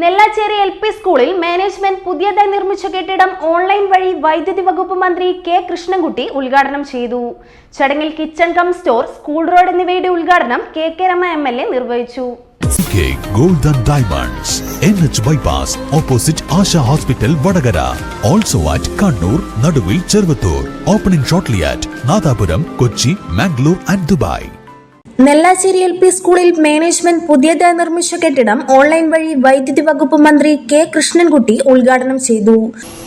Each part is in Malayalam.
നെല്ലാച്ചേരി എൽ പി സ്കൂളിൽ മാനേജ്മെന്റ് പുതിയതായി നിർമ്മിച്ച കെട്ടിടം ഓൺലൈൻ വഴി വൈദ്യുതി വകുപ്പ് മന്ത്രി കെ കൃഷ്ണൻകുട്ടി ഉദ്ഘാടനം ചെയ്തു. ചടങ്ങിൽ kitchen cum store school road എന്നിവയുടെ ഉദ്ഘാടനം K K Rama M L A നിർവഹിച്ചു. Golden diamonds N H bypass opposite Asha hospital Vadakara. Also at Kannur Naduvil Cheruvathur. Opening shortly at Nadapuram Kochi Mangalore and Dubai. Nellachery L P സ്കൂളിൽ മാനേജ്മെന്റ് പുതിയതായി നിർമ്മിച്ച കെട്ടിടം ഓൺലൈൻ വഴി വൈദ്യുതി വകുപ്പ് മന്ത്രി കെ കൃഷ്ണൻകുട്ടി ഉദ്ഘാടനം ചെയ്തു.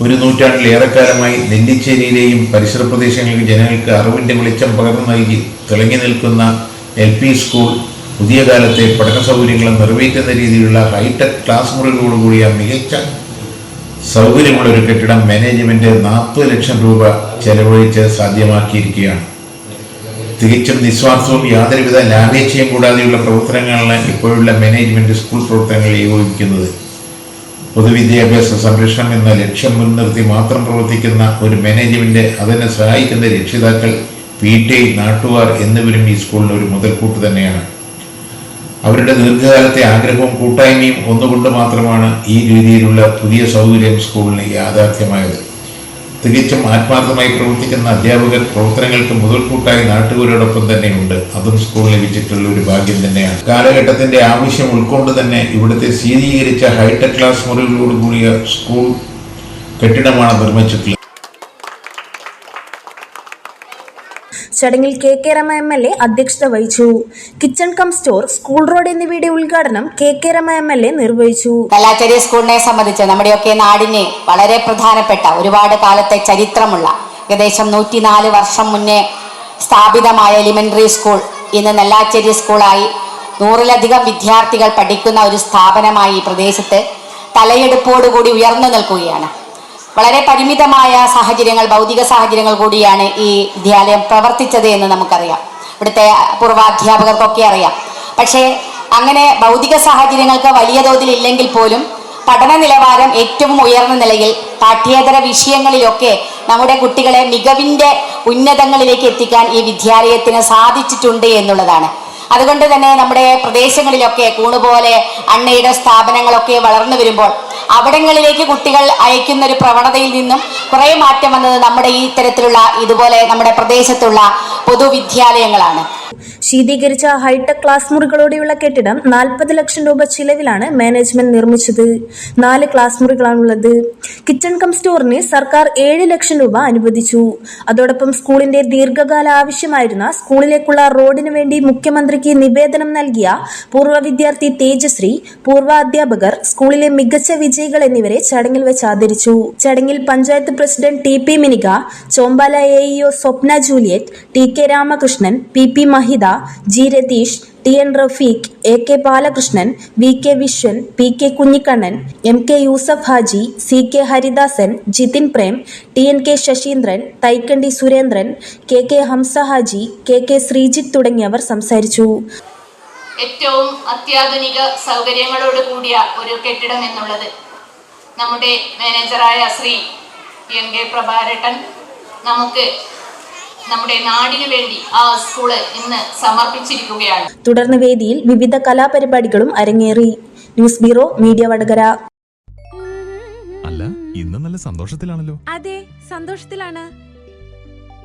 ഒരു നൂറ്റാണ്ടിലേറെക്കാലമായി നെല്ലിച്ചേരിയിലെയും പരിസര പ്രദേശങ്ങളിലെ ജനങ്ങൾക്ക് അറിവിന്റെ വെളിച്ചം പകർന്നു നൽകി തിളങ്ങി നിൽക്കുന്ന എൽ പി സ്കൂൾ പുതിയ കാലത്തെ പഠന സൗകര്യങ്ങളും നിറവേറ്റുന്ന രീതിയിലുള്ള ഹൈടെക് ക്ലാസ് മുറികളോടുകൂടിയ മികച്ച സൗകര്യമുള്ള ഒരു കെട്ടിടം മാനേജ്മെന്റ് നാൽപ്പത് ലക്ഷം രൂപ ചെലവഴിച്ച് സാധ്യമാക്കിയിരിക്കുകയാണ്. തികച്ചും നിസ്വാർത്ഥവും യാതൊരുവിധ ലാഭേച്ഛയും കൂടാതെയുള്ള പ്രവർത്തനങ്ങളാണ് ഇപ്പോഴുള്ള മാനേജ്മെന്റ് സ്കൂൾ പ്രവർത്തനങ്ങൾ ഏകോപിക്കുന്നത് പൊതുവിദ്യാഭ്യാസ സംരക്ഷണം എന്ന ലക്ഷ്യം മുൻനിർത്തി മാത്രം പ്രവർത്തിക്കുന്ന ഒരു മാനേജ്മെന്റ് അതിനെ സഹായിക്കുന്ന രക്ഷിതാക്കൾ പി ടി നാട്ടുകാർ എന്നിവരും ഈ സ്കൂളിന് ഒരു മുതൽക്കൂട്ട് തന്നെയാണ്. അവരുടെ ദീർഘകാലത്തെ ആഗ്രഹവും കൂട്ടായ്മയും ഒന്നുകൊണ്ട് മാത്രമാണ് ഈ രീതിയിലുള്ള പുതിയ സൗകര്യം സ്കൂളിന് യാഥാർത്ഥ്യമായത്. തികച്ചും ആത്മാർത്ഥമായി പ്രവർത്തിക്കുന്ന അധ്യാപകർ പ്രവർത്തനങ്ങൾക്ക് മുതൽക്കൂട്ടായി നാട്ടുകാരോടൊപ്പം തന്നെയുണ്ട്. അതും സ്കൂൾ ലഭിച്ചിട്ടുള്ള ഒരു ഭാഗ്യം തന്നെയാണ്. കാലഘട്ടത്തിന്റെ ആവശ്യം ഉൾക്കൊണ്ട് തന്നെ ഇവിടുത്തെ ശീതീകരിച്ച ഹൈടെക് ക്ലാസ് മുറികളോടുകൂടിയ സ്കൂൾ കെട്ടിടമാണ് നിർമ്മിച്ചിട്ടുള്ളത്. ചടങ്ങിൽ K K Rama M L A അധ്യക്ഷത വഹിച്ചു. Kitchen cum store school road എന്നിവയുടെ ഉദ്ഘാടനം K K Rama M L A നിർവഹിച്ചു. കലാചാര്യ സ്കൂളിനെ സംബന്ധിച്ച് നമ്മുടെയൊക്കെ നാടിന് വളരെ പ്രധാനപ്പെട്ട ഒരുപാട് കാലത്തെ ചരിത്രമുള്ള ഏകദേശം നൂറ്റിനാല് വർഷം മുന്നേ സ്ഥാപിതമായ എലിമെന്ററി സ്കൂൾ ഇന്ന് നെല്ലാച്ചേരി സ്കൂളായി നൂറിലധികം വിദ്യാർത്ഥികൾ പഠിക്കുന്ന ഒരു സ്ഥാപനമായി ഈ പ്രദേശത്ത് തലയെടുപ്പോടുകൂടി ഉയർന്നു നിൽക്കുകയാണ്. വളരെ പരിമിതമായ സാഹചര്യങ്ങൾ ഭൗതിക സാഹചര്യങ്ങൾ കൂടിയാണ് ഈ വിദ്യാലയം പ്രവർത്തിച്ചത് എന്ന് നമുക്കറിയാം. ഇവിടുത്തെ പൂർവാധ്യാപകർക്കൊക്കെ അറിയാം. പക്ഷേ അങ്ങനെ ഭൗതിക സാഹചര്യങ്ങൾക്ക് വലിയ തോതിൽ ഇല്ലെങ്കിൽ പോലും പഠന നിലവാരം ഏറ്റവും ഉയർന്ന നിലയിൽ പാഠ്യേതര വിഷയങ്ങളിലൊക്കെ നമ്മുടെ കുട്ടികളെ മികവിന്റെ ഉന്നതങ്ങളിലേക്ക് എത്തിക്കാൻ ഈ വിദ്യാലയത്തിന് സാധിച്ചിട്ടുണ്ട് എന്നുള്ളതാണ്. അതുകൊണ്ട് തന്നെ നമ്മുടെ പ്രദേശങ്ങളിലൊക്കെ കൂണുപോലെ അണ്ണയുടെ സ്ഥാപനങ്ങളൊക്കെ വളർന്നു വരുമ്പോൾ അവിടങ്ങളിലേക്ക് കുട്ടികൾ അയക്കുന്ന ഒരു പ്രവണതയിൽ നിന്നും കുറേ മാറ്റം വന്നത് നമ്മുടെ ഈ തരത്തിലുള്ള ഇതുപോലെ നമ്മുടെ പ്രദേശത്തുള്ള പൊതുവിദ്യാലയങ്ങളാണ്. ശീതീകരിച്ച ഹൈടെക് ക്ലാസ് മുറികളോടെയുള്ള കെട്ടിടം നാൽപ്പത് ലക്ഷം രൂപ ചിലവിലാണ് മാനേജ്മെന്റ് നിർമ്മിച്ചത്. നാല് ക്ലാസ് മുറികളാണുള്ളത്. കിച്ചൺ കം സ്റ്റോറിന് സർക്കാർ ഏഴ് ലക്ഷം രൂപ അനുവദിച്ചു. അതോടൊപ്പം സ്കൂളിന്റെ ദീർഘകാല ആവശ്യമായിരുന്ന സ്കൂളിലേക്കുള്ള റോഡിനു വേണ്ടി മുഖ്യമന്ത്രിക്ക് നിവേദനം നൽകിയ പൂർവ വിദ്യാർത്ഥി തേജശ്രീ പൂർവ അധ്യാപകർ സ്കൂളിലെ മികച്ച വിജയികൾ എന്നിവരെ ചടങ്ങിൽ വെച്ച് ആദരിച്ചു. ചടങ്ങിൽ panchayat president T P Minika Chombala AEO Swapna Juliet T K Ramakrishnan P P Mahitha G Ratheesh T N Rafeeq A K Balakrishnan V K Viswan P K Kunhikannan M K Yusuf Haji C K Haridasan Jithin Prem T N K Sasheendran Thaikandi Surendran K K Hamsa Haji K K Sreejith തുടങ്ങിയവർ സംസാരിച്ചു. ഏറ്റവും അത്യാധുനിക സൗകര്യങ്ങളോട് കൂടിയ ഒരു കെട്ടിടം എന്നുള്ളത് നമ്മുടെ മാനേജറായ ശ്രീ എൻ കെ പ്രഭാരട്ടൻ. നമുക്ക് നമ്മുടെ നാടിനു വേണ്ടി ആ സ്കൂൾ ഇന്ന് സമർപ്പിച്ചിരിക്കുകയാണ്. തുടർന്ന് വേദിയിൽ വിവിധ കലാപരിപാടികളും അരങ്ങേറി. News bureau media Vadakara. അല്ല ഇന്ന് നല്ല സന്തോഷത്തിലാണല്ലോ. അതെ സന്തോഷത്തിലാണ്.